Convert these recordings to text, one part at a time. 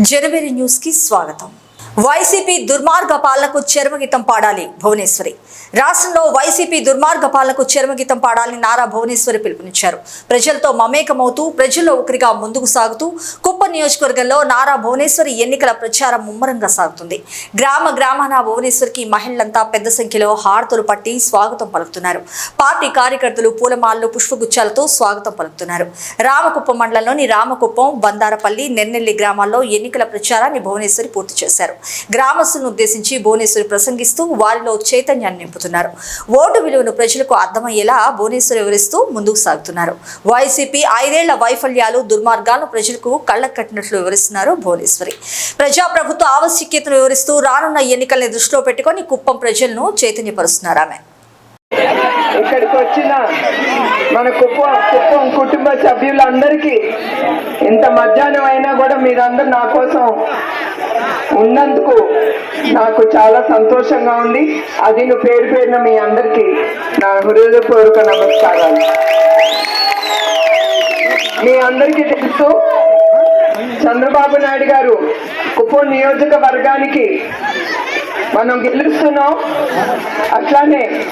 జనవరి న్యూస్కి స్వాగతం. వైసీపీ దుర్మార్గ పాలనకు చర్మగీతం పాడాలి భువనేశ్వరి. రాష్ట్రంలో వైసీపీ దుర్మార్గ పాలనకు చర్మగీతం పాడాలని నారా భువనేశ్వరి పిలుపునిచ్చారు. ప్రజలతో మమేకమవుతూ ప్రజల్లో ఒకరిగా ముందుకు సాగుతూ కుప్ప నియోజకవర్గంలో నారా భువనేశ్వరి ఎన్నికల ప్రచారం ముమ్మరంగా సాగుతుంది. గ్రామ గ్రామాన భువనేశ్వరికి మహిళలంతా పెద్ద సంఖ్యలో హారతులు పట్టి స్వాగతం పలుకుతున్నారు. పార్టీ కార్యకర్తలు పూలమాలలు పుష్పగుచ్చాలతో స్వాగతం పలుకుతున్నారు. రామకుప్పం మండలంలోని రామకుప్పం బందారపల్లి నెన్నెల్లి గ్రామాల్లో ఎన్నికల ప్రచారాన్ని భువనేశ్వరి పూర్తి చేశారు. గ్రామస్తులను ఉద్దేశించి భువనేశ్వరి ప్రసంగిస్తూ వారిలో చైతన్యాన్ని నింపుతున్నారు. ఓటు విలువను ప్రజలకు అర్థమయ్యేలా భువనేశ్వరి వివరిస్తూ ముందుకు సాగుతున్నారు. వైసీపీ ఐదేళ్ళ వైఫల్యాలు దుర్మార్గాలను ప్రజలకు కళ్ళకు కట్టినట్లు వివరిస్తున్నారు భువనేశ్వరి. ప్రజాప్రభుత్వ ఆవశ్యకతను వివరిస్తూ రానున్న ఎన్నికల్ని దృష్టిలో పెట్టుకొని కుప్పం ప్రజలను చైతన్యపరుస్తున్నారు ఆమె. ఇక్కడికి వచ్చిన మన కుప్పం కుప్పం కుటుంబ సభ్యులందరికీ ఇంత మధ్యాహ్నం అయినా కూడా మీరందరూ నా కోసం ఉన్నందుకు నాకు చాలా సంతోషంగా ఉంది. అది నువ్వు పేరు పేరున మీ అందరికీ నా హృదయపూర్వక నమస్కారాలు. మీ అందరికీ తెలుసు చంద్రబాబు నాయుడు గారు కుప్పం నియోజకవర్గానికి మనం గెలుస్తున్నాం. అట్లానే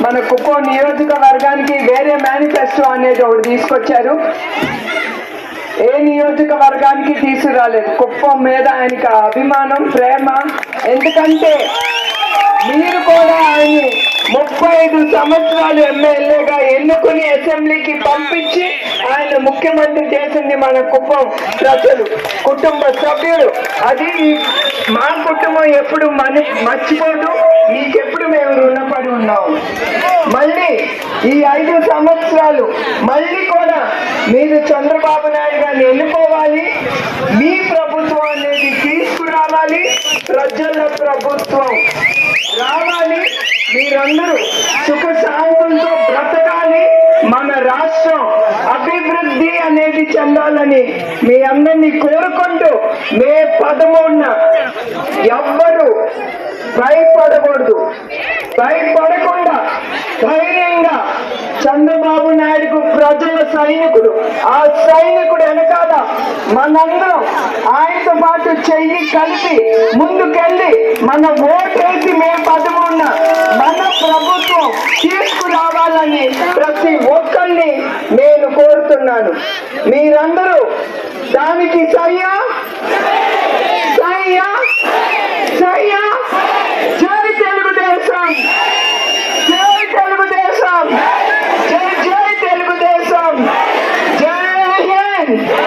మన కుప్పం నియోజకవర్గానికి వేరే మేనిఫెస్టో అనేది ఒకటి తీసుకొచ్చారు. ఏ నియోజకవర్గానికి తీసుకురాలేదు? కుప్పం మీద ఆయనకి అభిమానం ప్రేమ. ఎందుకంటే మీరు కూడా ఆయన ముప్పై ఐదు సంవత్సరాలు ఎమ్మెల్యేగా ఎన్నుకుని అసెంబ్లీకి పంపించి ఆయన ముఖ్యమంత్రి చేసింది మన కుప్పం ప్రజలు కుటుంబ సభ్యులు. అది మా కుటుంబం ఎప్పుడు మన మర్చిపోదు. మీకెప్పుడు మేము రుణపడి ఉన్నాము. మళ్ళీ ఈ ఐదు సంవత్సరాలు మళ్ళీ కూడా మీరు చంద్రబాబు నాయుడు గారిని ఎన్నుకోవాలి. మీ ప్రభుత్వం అనేది తీసుకురావాలి. ప్రజల ప్రభుత్వం రావాలి. మీరందరూ సుఖ సాయంతో బ్రతకాలి. మన రాష్ట్రం అభివృద్ధి అనేది చెందాలని మీ అందరినీ కోరుకుంటూ మే పదమూడున ఎవ్వరు భయపడకూడదు. భయపడకూడదు. ధైర్యంగా చంద్రబాబు నాయుడుకు ప్రజల సైనికుడు ఆ సైనికుడు వెనకాల మనందరం ఆయనతో పాటు చెయ్యి కలిపి ముందుకెళ్ళి మన ఓటేసి మే పదమూడున మన ప్రభుత్వం తీసుకురావాలని ప్రతి ఒక్కరిని నేను కోరుతున్నాను. మీరందరూ దానికి సయ్యా? సయ్యా Amen.